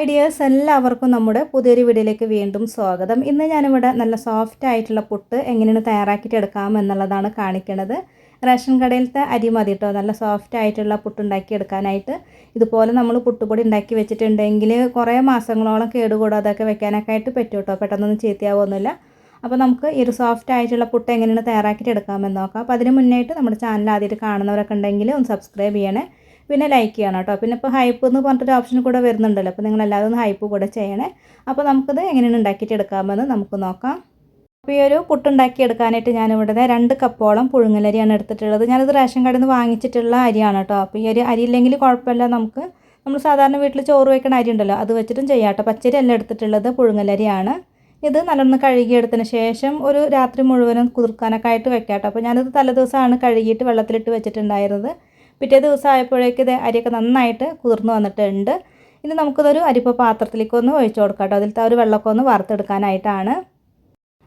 ഐഡിയേഴ്സ് എല്ലാവർക്കും നമ്മുടെ പുതിയൊരു വീഡിയോയിലേക്ക് വീണ്ടും സ്വാഗതം. ഇന്ന് ഞാനിവിടെ നല്ല സോഫ്റ്റ് ആയിട്ടുള്ള പുട്ട് എങ്ങനെയാണ് തയ്യാറാക്കിയിട്ട് എടുക്കാം എന്നുള്ളതാണ് കാണിക്കുന്നത് റേഷൻ കടയിലത്തെ അരി മതി കേട്ടോ നല്ല സോഫ്റ്റ് ആയിട്ടുള്ള പുട്ടുണ്ടാക്കി എടുക്കാനായിട്ട്. ഇതുപോലെ നമ്മൾ പുട്ടുപൊടി ഉണ്ടാക്കി വെച്ചിട്ടുണ്ടെങ്കിൽ കുറേ മാസങ്ങളോളം കേടുകൂടാതൊക്കെ വെക്കാനൊക്കെ ആയിട്ട് പറ്റും കേട്ടോ പെട്ടെന്നൊന്നും ചീത്തയാവുമൊന്നുമില്ല അപ്പോൾ നമുക്ക് ഈ ഒരു സോഫ്റ്റ് ആയിട്ടുള്ള പുട്ട് എങ്ങനെയാണ് തയ്യാറാക്കിയിട്ട് എടുക്കാമെന്ന് നോക്കാം. അപ്പോൾ അതിന് മുന്നേ നമ്മുടെ ചാനൽ ആദ്യമായിട്ട് കാണുന്നവരൊക്കെ ഉണ്ടെങ്കിൽ ഒന്ന് സബ്സ്ക്രൈബ് ചെയ്യണേ. പിന്നെ ലൈക്ക് ചെയ്യണം കേട്ടോ പിന്നെ ഇപ്പോൾ ഹൈപ്പ് എന്ന് പറഞ്ഞിട്ടൊരു ഓപ്ഷൻ കൂടെ വരുന്നുണ്ടല്ലോ. അപ്പോൾ നിങ്ങൾ എല്ലാവരും ഒന്ന് ഹൈപ്പ് കൂടെ ചെയ്യണേ. അപ്പോൾ നമുക്കത് എങ്ങനെയാണ് ഉണ്ടാക്കിയിട്ട് എടുക്കാമെന്ന് നമുക്ക് നോക്കാം. അപ്പോൾ ഈ ഒരു പുട്ടുണ്ടാക്കി എടുക്കാനായിട്ട് ഞാനിവിടെ രണ്ട് കപ്പോളം പുഴുങ്ങലരിയാണ് എടുത്തിട്ടുള്ളത്. ഞാനിത് റേഷൻ കടയിൽ നിന്ന് വാങ്ങിച്ചിട്ടുള്ള അരിയാണ് കേട്ടോ അപ്പോൾ ഈ ഒരു അരി ഇല്ലെങ്കിൽ കുഴപ്പമില്ല. നമുക്ക് നമ്മൾ സാധാരണ വീട്ടിൽ ചോറ് വയ്ക്കുന്ന അരി ഉണ്ടല്ലോ അത് വെച്ചിട്ടും ചെയ്യാം കേട്ടോ പച്ചരി അല്ല എടുത്തിട്ടുള്ളത് പുഴുങ്ങലരിയാണ്. ഇത് നല്ലോണം കഴുകിയെടുത്തതിന് ശേഷം ഒരു രാത്രി മുഴുവനും കുതിർക്കാനൊക്കെ ആയിട്ട് വെക്കാം കേട്ടോ അപ്പോൾ ഞാനിത് തലേദിവസമാണ് കഴുകിയിട്ട് വെള്ളത്തിലിട്ട് വെച്ചിട്ടുണ്ടായിരുന്നത്. പിറ്റേ ദിവസം ആയപ്പോഴേക്ക് ഇത് അരിയൊക്കെ നന്നായിട്ട് കുതിർന്നു വന്നിട്ടുണ്ട്. ഇനി നമുക്കിതൊരു അരിപ്പ പാത്രത്തിലേക്ക് ഒന്ന് ഒഴിച്ചു കൊടുക്കാം കേട്ടോ. അതിലത്തെ ഒരു വെള്ളമൊക്കെ ഒന്ന് വറുത്തെടുക്കാനായിട്ടാണ്.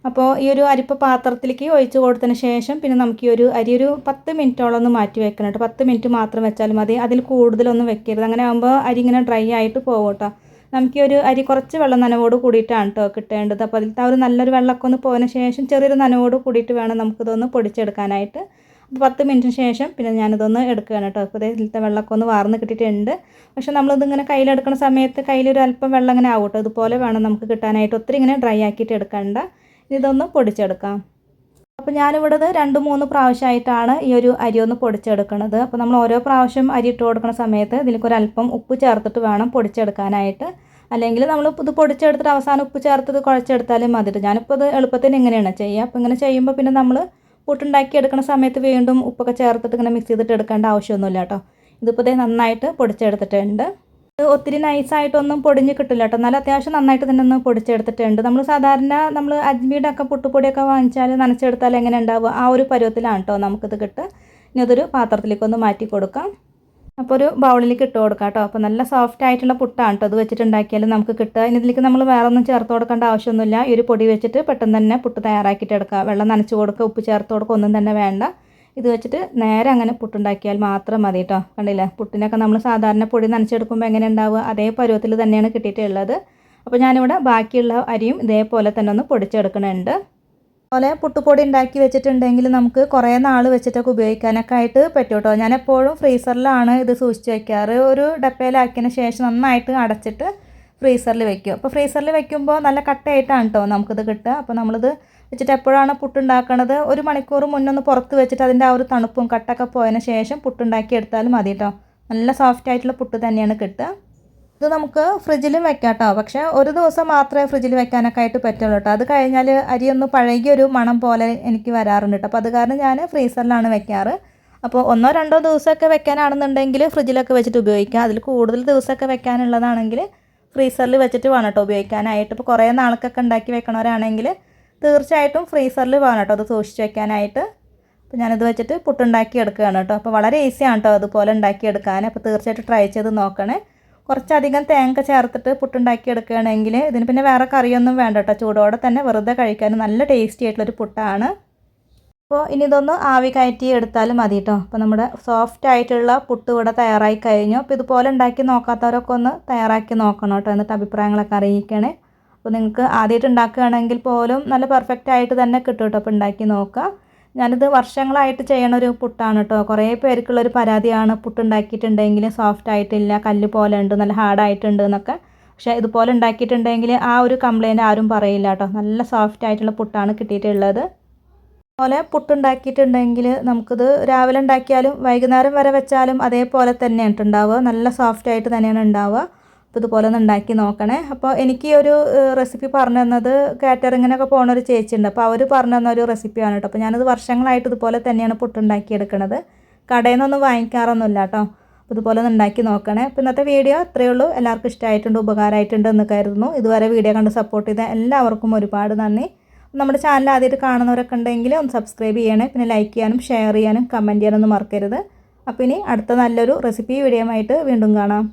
അപ്പോൾ ഈ ഒരു അരിപ്പ പാത്രത്തിലേക്ക് ഒഴിച്ചു കൊടുത്തതിന് ശേഷം പിന്നെ നമുക്ക് ഈ ഒരു അരി ഒരു പത്ത് മിനിറ്റോളം ഒന്ന് മാറ്റി വെക്കണം കേട്ടോ. പത്ത് മിനിറ്റ് മാത്രം വെച്ചാൽ മതി. അതിൽ കൂടുതലൊന്നും വെക്കരുത്. അങ്ങനെ ആകുമ്പോൾ അരി ഇങ്ങനെ ഡ്രൈ ആയിട്ട് പോകും കേട്ടോ. നമുക്ക് ഈ ഒരു അരി കുറച്ച് വെള്ളം നനവോട് കൂടിയിട്ടാണ് കേട്ടോ കിട്ടേണ്ടത്. അപ്പോൾ അതിലത്തെ ആ ഒരു നല്ലൊരു വെള്ളമൊക്കെ ഒന്ന് പോയതിന് ശേഷം ചെറിയൊരു നനവോട് കൂടിയിട്ട് വേണം നമുക്കിതൊന്ന് പൊടിച്ചെടുക്കാനായിട്ട്. പത്ത് മിനിറ്റിന് ശേഷം പിന്നെ ഞാനിതൊന്ന് എടുക്കുകയാണ് കേട്ടോ. അപ്പോൾ ഇതിലത്തെ വെള്ളമൊക്കെ ഒന്ന് വാർന്ന് കിട്ടിയിട്ടുണ്ട്. പക്ഷേ നമ്മളിതിങ്ങനെ കയ്യിലെടുക്കുന്ന സമയത്ത് കയ്യിലൊരു അല്പം വെള്ളം ഇങ്ങനെ ആവും ഇതുപോലെ വേണം നമുക്ക് കിട്ടാനായിട്ട്. ഒത്തിരി ഇങ്ങനെ ഡ്രൈ ആക്കിയിട്ട് എടുക്കണ്ട. ഇതൊന്ന് പൊടിച്ചെടുക്കാം. അപ്പോൾ ഞാനിവിടെ രണ്ട് മൂന്ന് പ്രാവശ്യമായിട്ടാണ് ഈ ഒരു അരി ഒന്ന് പൊടിച്ചെടുക്കുന്നത് അപ്പോൾ നമ്മൾ ഓരോ പ്രാവശ്യം അരി ഇട്ട് കൊടുക്കുന്ന സമയത്ത് ഇതിലേക്ക് ഒരു അല്പം ഉപ്പ് ചേർത്തിട്ട് വേണം പൊടിച്ചെടുക്കാനായിട്ട്. അല്ലെങ്കിൽ നമ്മൾ ഇത് പൊടിച്ചെടുത്തിട്ട് അവസാനം ഉപ്പ് ചേർത്തത് കുഴച്ചെടുത്താലും മതി ഞാനിപ്പോൾ ഇത് എളുപ്പത്തിന് ഇങ്ങനെയാണ് ചെയ്യുക. അപ്പോൾ ഇങ്ങനെ ചെയ്യുമ്പോൾ പിന്നെ നമ്മൾ പുട്ടുണ്ടാക്കി എടുക്കുന്ന സമയത്ത് വീണ്ടും ഉപ്പൊക്കെ ചേർത്തിട്ട് ഇങ്ങനെ മിക്സ് ചെയ്തിട്ട് എടുക്കേണ്ട ആവശ്യമൊന്നുമില്ല കേട്ടോ. ഇതിപ്പോൾ ഇതേ നന്നായിട്ട് പൊടിച്ചെടുത്തിട്ടുണ്ട്. ഒത്തിരി നൈസായിട്ടൊന്നും പൊടിഞ്ഞ് കിട്ടില്ല കേട്ടോ. എന്നാലും അത്യാവശ്യം നന്നായിട്ട് തന്നെ ഒന്ന് പൊടിച്ചെടുത്തിട്ടുണ്ട്. നമ്മൾ സാധാരണ നമ്മൾ അജ്മീടൊക്കെ പുട്ടുപൊടിയൊക്കെ വാങ്ങിച്ചാൽ നനച്ചെടുത്താൽ എങ്ങനെ ഉണ്ടാവുക ആ ഒരു പരുവത്തിലാണ് കേട്ടോ നമുക്കിത് കിട്ടുക. ഇനി അതൊരു പാത്രത്തിലേക്കൊന്ന് മാറ്റി കൊടുക്കാം. അപ്പോൾ ഒരു ബൗളിലേക്ക് ഇട്ട് കൊടുക്കാം കേട്ടോ അപ്പോൾ നല്ല സോഫ്റ്റ് ആയിട്ടുള്ള പുട്ടാണ് കേട്ടോ അത് വെച്ചിട്ടുണ്ടാക്കിയാൽ നമുക്ക് കിട്ടുക. ഇനി ഇതിലേക്ക് നമ്മൾ വേറെ ഒന്നും ചേർത്ത് കൊടുക്കേണ്ട ആവശ്യമൊന്നുമില്ല. ഈ ഒരു പൊടി വെച്ചിട്ട് പെട്ടെന്ന് തന്നെ പുട്ട് തയ്യാറാക്കിയിട്ട് എടുക്കുക. വെള്ളം നനച്ച് കൊടുക്കുക ഉപ്പ് ചേർത്ത് കൊടുക്കുക ഒന്നും തന്നെ വേണ്ട. ഇത് വെച്ചിട്ട് നേരെ അങ്ങനെ പുട്ടുണ്ടാക്കിയാൽ മാത്രം മതി കേട്ടോ കണ്ടില്ലേ? പുട്ടിനൊക്കെ നമ്മൾ സാധാരണ പൊടി നനച്ചെടുക്കുമ്പോൾ എങ്ങനെ ഉണ്ടാവുക? അതേ പരുവത്തിൽ തന്നെയാണ് കിട്ടിയിട്ടുള്ളത്. അപ്പോൾ ഞാനിവിടെ ബാക്കിയുള്ള അരിയും ഇതേപോലെ തന്നെ ഒന്ന് പൊടിച്ചെടുക്കുന്നുണ്ട് അതുപോലെ പുട്ടുപൊടി ഉണ്ടാക്കി വെച്ചിട്ടുണ്ടെങ്കിൽ നമുക്ക് കുറേ നാൾ വെച്ചിട്ടൊക്കെ ഉപയോഗിക്കാനൊക്കെ ആയിട്ട് പറ്റും കേട്ടോ. ഞാൻ എപ്പോഴും ഫ്രീസറിലാണ് ഇത് സൂക്ഷിച്ച് വയ്ക്കാറ് ഒരു ഡപ്പയിലാക്കിയതിന് ശേഷം നന്നായിട്ട് അടച്ചിട്ട് ഫ്രീസറിൽ വെക്കും. അപ്പോൾ ഫ്രീസറിൽ വെക്കുമ്പോൾ നല്ല കട്ടയായിട്ടാണ് കേട്ടോ നമുക്കിത് കിട്ടുക. അപ്പോൾ നമ്മളിത് വെച്ചിട്ട് എപ്പോഴാണ് പുട്ടുണ്ടാക്കണത്? ഒരു മണിക്കൂർ മുന്നൊന്ന് പുറത്ത് വെച്ചിട്ട് അതിന്റെ ആ ഒരു തണുപ്പും കട്ടൊക്കെ പോയതിന് ശേഷം പുട്ടുണ്ടാക്കി എടുത്താലും മതി കേട്ടോ. നല്ല സോഫ്റ്റ് ആയിട്ടുള്ള പുട്ട് തന്നെയാണ് കിട്ടുക. ഇത് നമുക്ക് ഫ്രിഡ്ജിലും വെക്കാം കേട്ടോ പക്ഷേ ഒരു ദിവസം മാത്രമേ ഫ്രിഡ്ജിൽ വെക്കാനൊക്കെ ആയിട്ട് പറ്റുള്ളൂ കേട്ടോ. അത് കഴിഞ്ഞാൽ അരി ഒന്ന് പഴകിയൊരു മണം പോലെ എനിക്ക് വരാറുണ്ട് കേട്ടോ. അപ്പോൾ അത് കാരണം ഞാൻ ഫ്രീസറിലാണ് വെക്കാറ്. അപ്പോൾ ഒന്നോ രണ്ടോ ദിവസമൊക്കെ വെക്കാനാണെന്നുണ്ടെങ്കിൽ ഫ്രിഡ്ജിലൊക്കെ വെച്ചിട്ട് ഉപയോഗിക്കാം. അതിൽ കൂടുതൽ ദിവസമൊക്കെ വെക്കാനുള്ളതാണെങ്കിൽ ഫ്രീസറിൽ വെച്ചിട്ട് വേണം കേട്ടോ ഉപയോഗിക്കാനായിട്ട്. ഇപ്പോൾ കുറേ നാൾക്കൊക്കെ ഉണ്ടാക്കി വെക്കണവരാണെങ്കിൽ തീർച്ചയായിട്ടും ഫ്രീസറിൽ വേണം കേട്ടോ അത് സൂക്ഷിച്ച് വെക്കാനായിട്ട്. അപ്പോൾ ഞാനത് വെച്ചിട്ട് പുട്ടുണ്ടാക്കി എടുക്കുകയാണ് കേട്ടോ. അപ്പോൾ വളരെ ഈസിയാണ് കേട്ടോ അതുപോലെ ഉണ്ടാക്കി എടുക്കാൻ അപ്പോൾ തീർച്ചയായിട്ടും ട്രൈ ചെയ്ത് നോക്കണേ. കുറച്ചധികം തേങ്ങ ചേർത്തിട്ട് പുട്ടുണ്ടാക്കി എടുക്കുകയാണെങ്കിൽ ഇതിന് പിന്നെ വേറെ കറിയൊന്നും വേണ്ട കേട്ടോ. ചൂടോടെ തന്നെ വെറുതെ കഴിക്കാൻ നല്ല ടേസ്റ്റി ആയിട്ടുള്ളൊരു പുട്ടാണ്. അപ്പോൾ ഇനി ഇതൊന്ന് ആവി കയറ്റി എടുത്താലും മതി കേട്ടോ. അപ്പോൾ നമ്മുടെ സോഫ്റ്റ് ആയിട്ടുള്ള പുട്ട് ഇവിടെ തയ്യാറായി കഴിഞ്ഞു. അപ്പോൾ ഇതുപോലെ ഉണ്ടാക്കി നോക്കാത്തവരൊക്കെ ഒന്ന് തയ്യാറാക്കി നോക്കണം കേട്ടോ എന്നിട്ട് അഭിപ്രായങ്ങളൊക്കെ അറിയിക്കണേ. അപ്പോൾ നിങ്ങൾക്ക് ആദ്യമായിട്ട് ഉണ്ടാക്കുകയാണെങ്കിൽ പോലും നല്ല പെർഫെക്റ്റ് ആയിട്ട് തന്നെ കിട്ടും കേട്ടോ. അപ്പോൾ ഉണ്ടാക്കി നോക്കുക. ഞാനിത് വർഷങ്ങളായിട്ട് ചെയ്യണ ഒരു പുട്ടാണ് കേട്ടോ കുറേ പേർക്കുള്ളൊരു പരാതിയാണ് പുട്ടുണ്ടാക്കിയിട്ടുണ്ടെങ്കിൽ സോഫ്റ്റ് ആയിട്ടില്ല കല്ല് പോലെ ഉണ്ട് നല്ല ഹാർഡായിട്ടുണ്ട് എന്നൊക്കെ. പക്ഷേ ഇതുപോലെ ഉണ്ടാക്കിയിട്ടുണ്ടെങ്കിൽ ആ ഒരു കംപ്ലയിന്റ് ആരും പറയില്ല കേട്ടോ നല്ല സോഫ്റ്റ് ആയിട്ടുള്ള പുട്ടാണ് കിട്ടിയിട്ടുള്ളത്. അതുപോലെ പുട്ടുണ്ടാക്കിയിട്ടുണ്ടെങ്കിൽ നമുക്കിത് രാവിലെ ഉണ്ടാക്കിയാലും വൈകുന്നേരം വരെ വെച്ചാലും അതേപോലെ തന്നെയാണ് ഉണ്ടാവുക. നല്ല സോഫ്റ്റ് ആയിട്ട് തന്നെയാണ് ഉണ്ടാവുക. അപ്പോൾ ഇതുപോലെ ഒന്ന് ഉണ്ടാക്കി നോക്കണേ. അപ്പോൾ എനിക്ക് ഒരു റെസിപ്പി പറഞ്ഞു തന്നത് കാറ്ററിങ്ങിനൊക്കെ പോകുന്ന ഒരു ചേച്ചി ഉണ്ട് അപ്പോൾ അവർ പറഞ്ഞു തന്ന ഒരു റെസിപ്പിയാണ് കേട്ടോ. അപ്പോൾ ഞാനത് വർഷങ്ങളായിട്ട് ഇതുപോലെ തന്നെയാണ് പുട്ടുണ്ടാക്കി എടുക്കുന്നത് കടയിൽ നിന്നൊന്നും വാങ്ങിക്കാറൊന്നുമില്ല കേട്ടോ. അപ്പോൾ ഇതുപോലെ ഒന്ന് ഉണ്ടാക്കി നോക്കണേ. അപ്പോൾ ഇന്നത്തെ വീഡിയോ അത്രയേ ഉള്ളൂ. എല്ലാവർക്കും ഇഷ്ടമായിട്ടുണ്ട് ഉപകാരമായിട്ടുണ്ട് എന്ന് കരുതുന്നു. ഇതുവരെ വീഡിയോ കണ്ട് സപ്പോർട്ട് ചെയ്ത എല്ലാവർക്കും ഒരുപാട് നന്ദി. നമ്മുടെ ചാനൽ ആദ്യമായിട്ട് കാണുന്നവരൊക്കെ ഉണ്ടെങ്കിൽ ഒന്ന് സബ്സ്ക്രൈബ് ചെയ്യണേ. പിന്നെ ലൈക്ക് ചെയ്യാനും ഷെയർ ചെയ്യാനും കമന്റ് ചെയ്യാനൊന്നും മറക്കരുത്. അപ്പോൾ ഇനി അടുത്ത നല്ലൊരു റെസിപ്പി വീഡിയോ ആയിട്ട് വീണ്ടും കാണാം.